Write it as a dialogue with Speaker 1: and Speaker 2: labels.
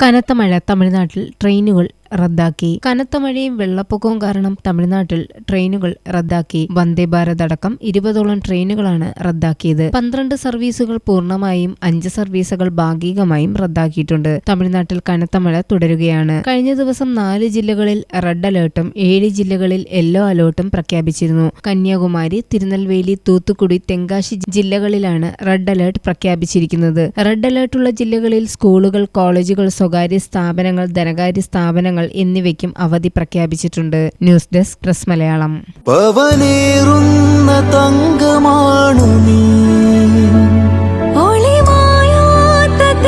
Speaker 1: കനത്ത മഴ തമിഴ്നാട്ടിൽ ട്രെയിനുകൾ റദ്ദാക്കി. കനത്ത മഴയും വെള്ളപ്പൊക്കവും കാരണം തമിഴ്നാട്ടിൽ ട്രെയിനുകൾ റദ്ദാക്കി. വന്ദേ ഭാരത് അടക്കം ഇരുപതോളം ട്രെയിനുകളാണ് റദ്ദാക്കിയത്. പന്ത്രണ്ട് സർവീസുകൾ പൂർണമായും അഞ്ച് സർവീസുകൾ ഭാഗികമായും റദ്ദാക്കിയിട്ടുണ്ട്. തമിഴ്നാട്ടിൽ കനത്ത മഴ തുടരുകയാണ്. കഴിഞ്ഞ ദിവസം നാല് ജില്ലകളിൽ റെഡ് അലേർട്ടും ഏഴ് ജില്ലകളിൽ യെല്ലോ അലേർട്ടും പ്രഖ്യാപിച്ചിരുന്നു. കന്യാകുമാരി തിരുനെൽവേലി തൂത്തുക്കുടി തെങ്കാശി ജില്ലകളിലാണ് റെഡ് അലേർട്ട് പ്രഖ്യാപിച്ചിരിക്കുന്നത്. റെഡ് അലേർട്ടുള്ള ജില്ലകളിൽ സ്കൂളുകൾ കോളേജുകൾ സ്വകാര്യ സ്ഥാപനങ്ങൾ ധനകാര്യ സ്ഥാപനങ്ങൾ എന്നിവയ്ക്കും അവധി പ്രഖ്യാപിച്ചിട്ടുണ്ട്. News desk press Malayalam.
Speaker 2: രാജകുമാരി തങ്കമാണു നീ.
Speaker 3: ഒളിമായാത്ത